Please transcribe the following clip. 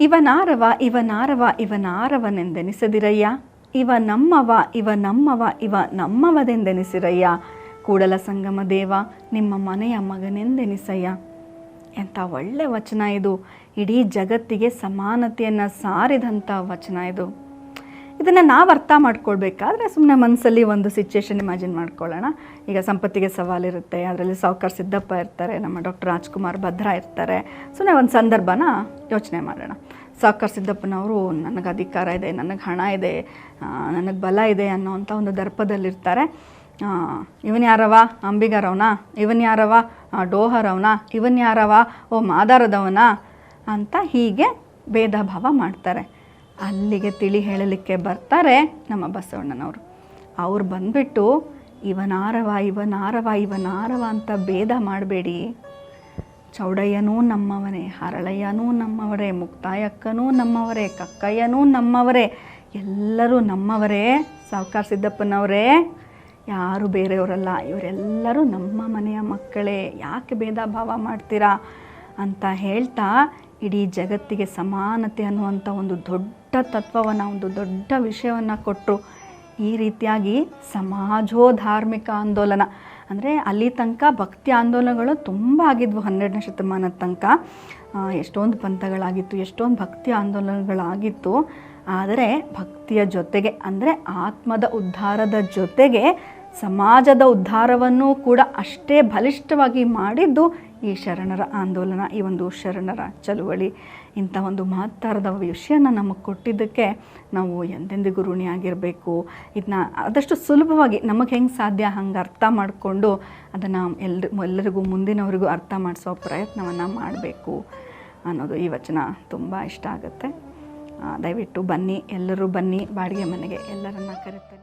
ಇವನಾರವ ಇವನಾರವ, ಇವನಾರವನೆಂದೆನಿಸದಿರಯ್ಯ. ಇವ ನಮ್ಮವ ಇವ ನಮ್ಮವ, ಇವ ನಮ್ಮವದೆಂದೆನಿಸಿರಯ್ಯ. ಕೂಡಲ ಸಂಗಮ ದೇವ, ನಿಮ್ಮ ಮನೆಯ ಮಗನೆಂದೆನಿಸಯ್ಯ. ಎಂಥ ಒಳ್ಳೆ ವಚನ ಇದು. ಇಡೀ ಜಗತ್ತಿಗೆ ಸಮಾನತೆಯನ್ನು ಸಾರಿದಂಥ ವಚನ ಇದು. ಇದನ್ನು ನಾವು ಅರ್ಥ ಮಾಡ್ಕೊಳ್ಬೇಕಾದ್ರೆ ಸುಮ್ಮನೆ ಮನಸ್ಸಲ್ಲಿ ಒಂದು ಸಿಚುವೇಶನ್ ಇಮ್ಯಾಜಿನ್ ಮಾಡ್ಕೊಳ್ಳೋಣ. ಈಗ ಸಂಪತ್ತಿಗೆ ಸವಾಲಿರುತ್ತೆ ಅದರಲ್ಲಿ ಸಾವುಕಾರ ಸಿದ್ದಪ್ಪ ಇರ್ತಾರೆ, ನಮ್ಮ ಡಾಕ್ಟರ್ ರಾಜ್ಕುಮಾರ್ ಭದ್ರಾ ಇರ್ತಾರೆ. ಸುಮ್ಮನೆ ಒಂದು ಸಂದರ್ಭನ ಯೋಚನೆ ಮಾಡೋಣ. ಸಾವುಕಾರ ಸಿದ್ದಪ್ಪನವರು, ನನಗೆ ಅಧಿಕಾರ ಇದೆ, ನನಗೆ ಹಣ ಇದೆ ನನಗೆ ಬಲ ಇದೆ ಅನ್ನೋವಂಥ ಒಂದು ದರ್ಪದಲ್ಲಿರ್ತಾರೆ. ಇವನ್ ಯಾರವ ಅಂಬಿಗರವನ? ಇವನ್ ಯಾರವ ಡೋಹರವನ? ಇವನ್ ಯಾರವ ಓ, ಮಾದಾರದವನ? ಅಂತ ಹೀಗೆ ಭೇದ ಭಾವ ಮಾಡ್ತಾರೆ. ಅಲ್ಲಿಗೆ ತಿಳಿ ಹೇಳಲಿಕ್ಕೆ ಬರ್ತಾರೆ ನಮ್ಮ ಬಸವಣ್ಣನವರು. ಅವ್ರು ಬಂದ್ಬಿಟ್ಟು, ಇವನಾರವ ಇವನಾರವ ಇವನಾರವ ಅಂತ ಭೇದ ಮಾಡಬೇಡಿ. ಚೌಡಯ್ಯನೂ ನಮ್ಮವನೇ, ಹರಳಯ್ಯನೂ ನಮ್ಮವರೇ, ಮುಕ್ತಾಯಕ್ಕನೂ ನಮ್ಮವರೇ, ಕಕ್ಕಯ್ಯನೂ ನಮ್ಮವರೇ, ಎಲ್ಲರೂ ನಮ್ಮವರೇ, ಸಾವುಕಾರ ಸಿದ್ದಪ್ಪನವರೇ, ಯಾರು ಬೇರೆಯವರಲ್ಲ, ಇವರೆಲ್ಲರೂ ನಮ್ಮ ಮನೆಯ ಮಕ್ಕಳೇ, ಯಾಕೆ ಭೇದ ಭಾವ ಮಾಡ್ತೀರಾ? ಅಂತ ಹೇಳ್ತಾ ಇಡೀ ಜಗತ್ತಿಗೆ ಸಮಾನತೆ ಅನ್ನುವಂಥ ಒಂದು ದೊಡ್ಡ ತತ್ವವನ್ನು ಒಂದು ದೊಡ್ಡ ವಿಷಯವನ್ನು ಕೊಟ್ಟರು ಈ ರೀತಿಯಾಗಿ ಸಮಾಜೋಧಾರ್ಮಿಕ ಆಂದೋಲನ, ಅಂದರೆ ಅಲ್ಲಿ ತನಕ ಭಕ್ತಿ ಆಂದೋಲನಗಳು ತುಂಬ ಆಗಿದ್ವು ಹನ್ನೆರಡನೇ ಶತಮಾನದ ತನಕ. ಎಷ್ಟೊಂದು ಪಂಥಗಳಾಗಿತ್ತು, ಎಷ್ಟೊಂದು ಭಕ್ತಿ ಆಂದೋಲನಗಳಾಗಿತ್ತು. ಆದರೆ ಭಕ್ತಿಯ ಜೊತೆಗೆ, ಅಂದರೆ ಆತ್ಮದ ಉದ್ಧಾರದ ಜೊತೆಗೆ ಸಮಾಜದ ಉದ್ಧಾರವನ್ನು ಕೂಡ ಅಷ್ಟೇ ಬಲಿಷ್ಠವಾಗಿ ಮಾಡಿದ್ದು ಈ ಶರಣರ ಆಂದೋಲನ, ಈ ಒಂದು ಶರಣರ ಚಳುವಳಿ, ಇಂಥ ಒಂದು ಮಹತ್ತಾರದ ವಿಷಯನ ನಮಗೆ ಕೊಟ್ಟಿದ್ದಕ್ಕೆ ನಾವು ಎಂದೆಂದಿಗೂ ಋಣಿಯಾಗಿರಬೇಕು. ಇದನ್ನ ಆದಷ್ಟು ಸುಲಭವಾಗಿ ನಮಗೆ ಹೆಂಗೆ ಸಾಧ್ಯ ಹಂಗೆ ಅರ್ಥ ಮಾಡಿಕೊಂಡು ಅದನ್ನು ಎಲ್ರಿ, ಎಲ್ಲರಿಗೂ ಮುಂದಿನವರಿಗೂ ಅರ್ಥ ಮಾಡಿಸೋ ಪ್ರಯತ್ನವನ್ನು ಮಾಡಬೇಕು ಅನ್ನೋದು ಈ ವಚನ ತುಂಬ ಇಷ್ಟ ಆಗುತ್ತೆ. ದಯವಿಟ್ಟು ಬನ್ನಿ, ಎಲ್ಲರೂ ಬನ್ನಿ, ಬಾಡಿಗೆ ಮನೆಗೆ ಎಲ್ಲರನ್ನ ಕರೆತೇನೆ